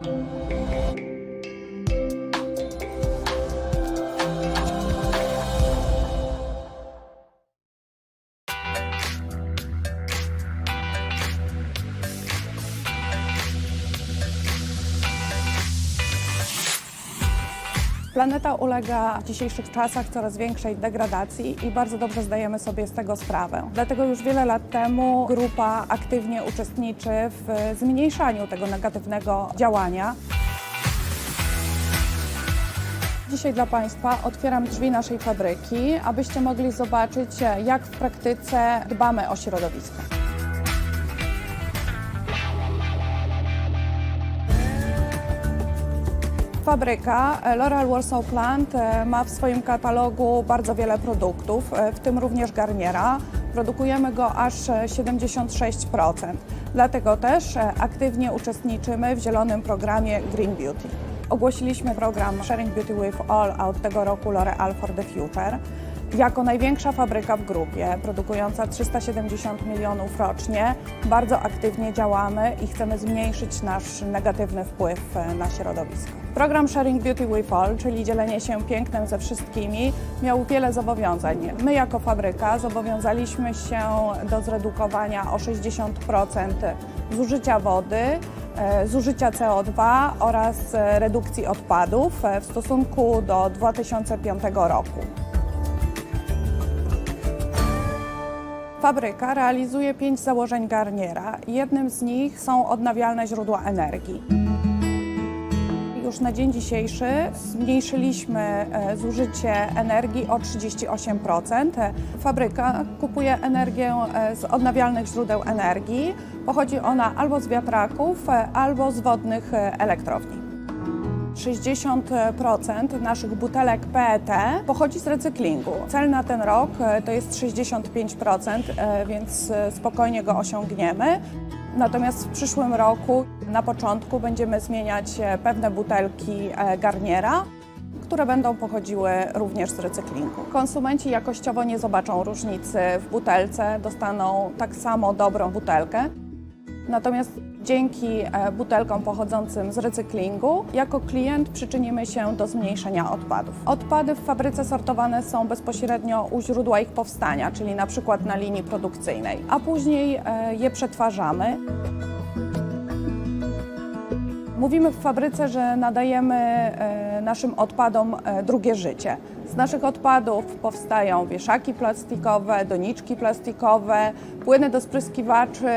Thank you. Planeta ulega w dzisiejszych czasach coraz większej degradacji i bardzo dobrze zdajemy sobie z tego sprawę. Dlatego już wiele lat temu grupa aktywnie uczestniczy w zmniejszaniu tego negatywnego działania. Dzisiaj dla Państwa otwieram drzwi naszej fabryki, abyście mogli zobaczyć, jak w praktyce dbamy o środowisko. Fabryka e, L'Oreal Warsaw Plant e, ma w swoim katalogu bardzo wiele produktów, e, w tym również garniera. Produkujemy go aż e, 76%. Dlatego też aktywnie uczestniczymy w zielonym programie Green Beauty. Ogłosiliśmy program Sharing Beauty with All, a od tego roku L'Oreal for the Future. Jako największa fabryka w grupie, produkująca 370 milionów rocznie, bardzo aktywnie działamy i chcemy zmniejszyć nasz negatywny wpływ e, na środowisko. Program Sharing Beauty with All, czyli dzielenie się pięknem ze wszystkimi, miał wiele zobowiązań. My jako fabryka zobowiązaliśmy się do zredukowania o 60% zużycia wody, e, zużycia CO2 oraz e, redukcji odpadów w stosunku do 2005 roku. Fabryka realizuje pięć założeń Garniera. Jednym z nich są odnawialne źródła energii. Już na dzień dzisiejszy zmniejszyliśmy e, zużycie energii o 38%. Fabryka kupuje energię e, z odnawialnych źródeł energii. Pochodzi ona albo z wiatraków, e, albo z wodnych elektrowni. 60% naszych butelek PET pochodzi z recyklingu. Cel na ten rok e, to jest 65%, e, więc e, spokojnie go osiągniemy. Natomiast w przyszłym roku na początku będziemy zmieniać pewne butelki Garniera, które będą pochodziły również z recyklingu. Konsumenci jakościowo nie zobaczą różnicy w butelce, dostaną tak samo dobrą butelkę. Natomiast dzięki e, butelkom pochodzącym z recyklingu, jako klient przyczynimy się do zmniejszenia odpadów. Odpady w fabryce sortowane są bezpośrednio u źródła ich powstania, czyli na przykład na linii produkcyjnej, a później e, je przetwarzamy. Mówimy w fabryce, że nadajemy e, naszym odpadom e, drugie życie. Z naszych odpadów powstają wieszaki plastikowe, doniczki plastikowe, płyny do spryskiwaczy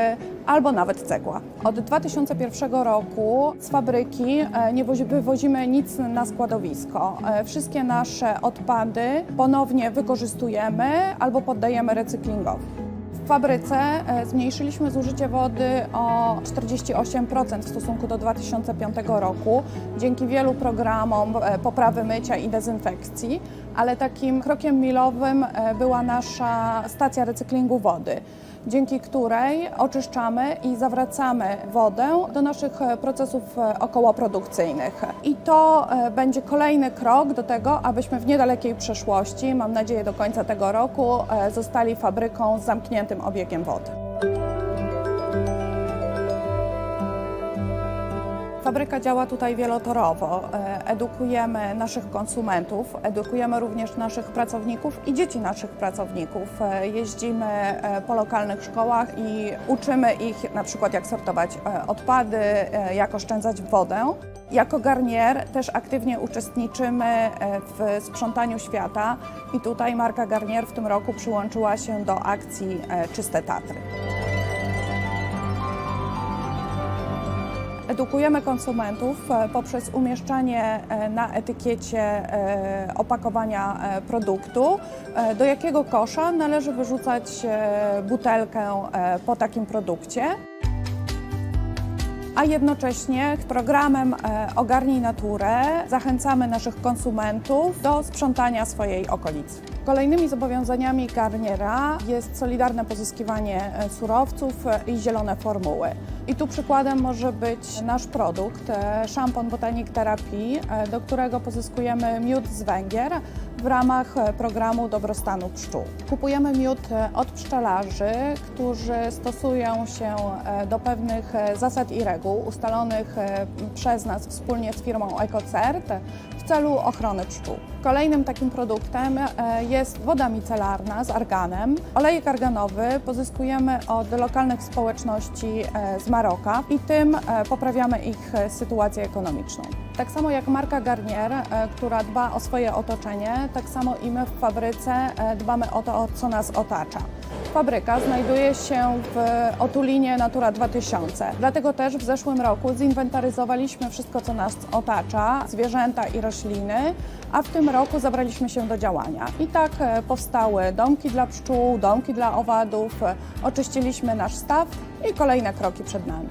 albo nawet cegła. Od 2001 roku z fabryki e, nie wozi- wywozimy nic na składowisko. Wszystkie nasze odpady ponownie wykorzystujemy albo poddajemy recyklingowi. W fabryce e, zmniejszyliśmy zużycie wody o 48% w stosunku do 2005 roku dzięki wielu programom e, poprawy mycia i dezynfekcji, ale takim krokiem milowym e, była nasza stacja recyklingu wody dzięki której oczyszczamy i zawracamy wodę do naszych e, procesów e, okołoprodukcyjnych. I to e, będzie kolejny krok do tego, abyśmy w niedalekiej przyszłości, mam nadzieję do końca tego roku, zostali fabryką z zamkniętym obiegiem wody. Fabryka działa tutaj wielotorowo. E, Edukujemy naszych konsumentów, edukujemy również naszych pracowników i dzieci naszych pracowników. E, Jeździmy e, po lokalnych szkołach i uczymy ich na przykład jak sortować odpady, jak oszczędzać wodę. Jako Garnier też aktywnie uczestniczymy w sprzątaniu świata i tutaj marka Garnier w tym roku przyłączyła się do akcji Czyste Tatry. Edukujemy konsumentów e, poprzez umieszczanie e, na etykiecie e, opakowania produktu, do jakiego kosza należy wyrzucać butelkę po takim produkcie. A jednocześnie programem Ogarnij Naturę zachęcamy naszych konsumentów do sprzątania swojej okolicy. Kolejnymi zobowiązaniami Garniera jest solidarne pozyskiwanie e, surowców e, i zielone formuły. I tu przykładem może być nasz produkt, e, szampon Botanic Therapy, e, do którego pozyskujemy miód z Węgier. W ramach e, programu dobrostanu pszczół. Kupujemy miód e, od pszczelarzy, którzy stosują się e, do pewnych zasad i reguł ustalonych przez nas wspólnie z firmą EcoCert w celu ochrony pszczół. Kolejnym takim produktem jest woda micelarna z arganem. Olejek arganowy pozyskujemy od lokalnych społeczności z Maroka i tym poprawiamy ich sytuację ekonomiczną. Tak samo jak marka Garnier, e, która dba o swoje otoczenie, tak samo i my w fabryce e, dbamy o to, co nas otacza. Fabryka znajduje się w otulinie Natura 2000. Dlatego też w zeszłym roku zinwentaryzowaliśmy wszystko, co nas otacza, zwierzęta i rośliny, a w tym roku zabraliśmy się do działania. I tak e, powstały domki dla pszczół, domki dla owadów, oczyściliśmy nasz staw i kolejne kroki przed nami.